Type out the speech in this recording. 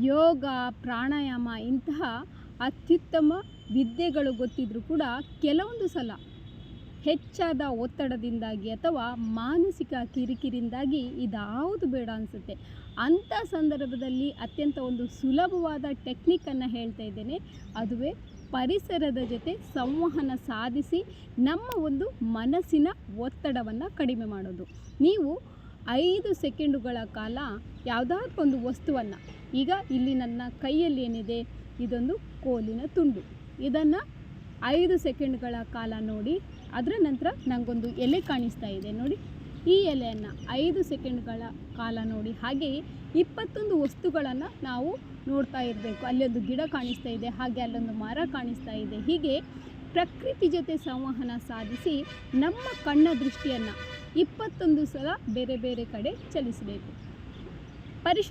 ಯೋಗ, ಪ್ರಾಣಾಯಾಮ ಇಂತಹ ಅತ್ಯುತ್ತಮ ವಿದ್ಯೆಗಳು ಗೊತ್ತಿದ್ರೂ ಕೂಡ ಕೆಲವೊಂದು ಸಲ ಹೆಚ್ಚಾದ ಒತ್ತಡದಿಂದಾಗಿ ಅಥವಾ ಮಾನಸಿಕ ಕಿರಿಕಿರಿಂದಾಗಿ ಇದಾವುದು ಬೇಡ ಅನಿಸುತ್ತೆ. ಅಂಥ ಸಂದರ್ಭದಲ್ಲಿ ಅತ್ಯಂತ ಒಂದು ಸುಲಭವಾದ ಟೆಕ್ನಿಕ್ಕನ್ನು ಹೇಳ್ತಾ ಇದ್ದೇನೆ. ಅದುವೇ ಪರಿಸರದ ಜೊತೆ ಸಂವಹನ ಸಾಧಿಸಿ ನಮ್ಮ ಒಂದು ಮನಸ್ಸಿನ ಒತ್ತಡವನ್ನು ಕಡಿಮೆ ಮಾಡೋದು. ನೀವು ಐದು ಸೆಕೆಂಡುಗಳ ಕಾಲ ಯಾವುದಾದ್ರೂ ಒಂದು ವಸ್ತುವನ್ನು ಈಗ ಇಲ್ಲಿ ನನ್ನ ಕೈಯಲ್ಲಿ ಏನಿದೆ? ಇದೊಂದು ಕೋಲಿನ ತುಂಡು. ಇದನ್ನು ಐದು ಸೆಕೆಂಡ್ಗಳ ಕಾಲ ನೋಡಿ, ಅದರ ನಂತರ ನನಗೊಂದು ಎಲೆ ಕಾಣಿಸ್ತಾ ಇದೆ ನೋಡಿ. ಈ ಎಲೆಯನ್ನು ಐದು ಸೆಕೆಂಡ್ಗಳ ಕಾಲ ನೋಡಿ ಹಾಗೆಯೇ ಇಪ್ಪತ್ತೊಂದು ವಸ್ತುಗಳನ್ನು ನಾವು ನೋಡ್ತಾ ಇರಬೇಕು. ಅಲ್ಲೊಂದು ಗಿಡ ಕಾಣಿಸ್ತಾ ಇದೆ, ಹಾಗೆ ಅಲ್ಲೊಂದು ಮರ ಕಾಣಿಸ್ತಾ ಇದೆ. ಹೀಗೆ ಪ್ರಕೃತಿ ಜೊತೆ ಸಂವಹನ ಸಾಧಿಸಿ ನಮ್ಮ ಕಣ್ಣ ದೃಷ್ಟಿಯನ್ನು ಇಪ್ಪತ್ತೊಂದು ಸಲ ಬೇರೆ ಬೇರೆ ಕಡೆ ಚಲಿಸಬೇಕು. ಪರಿಶು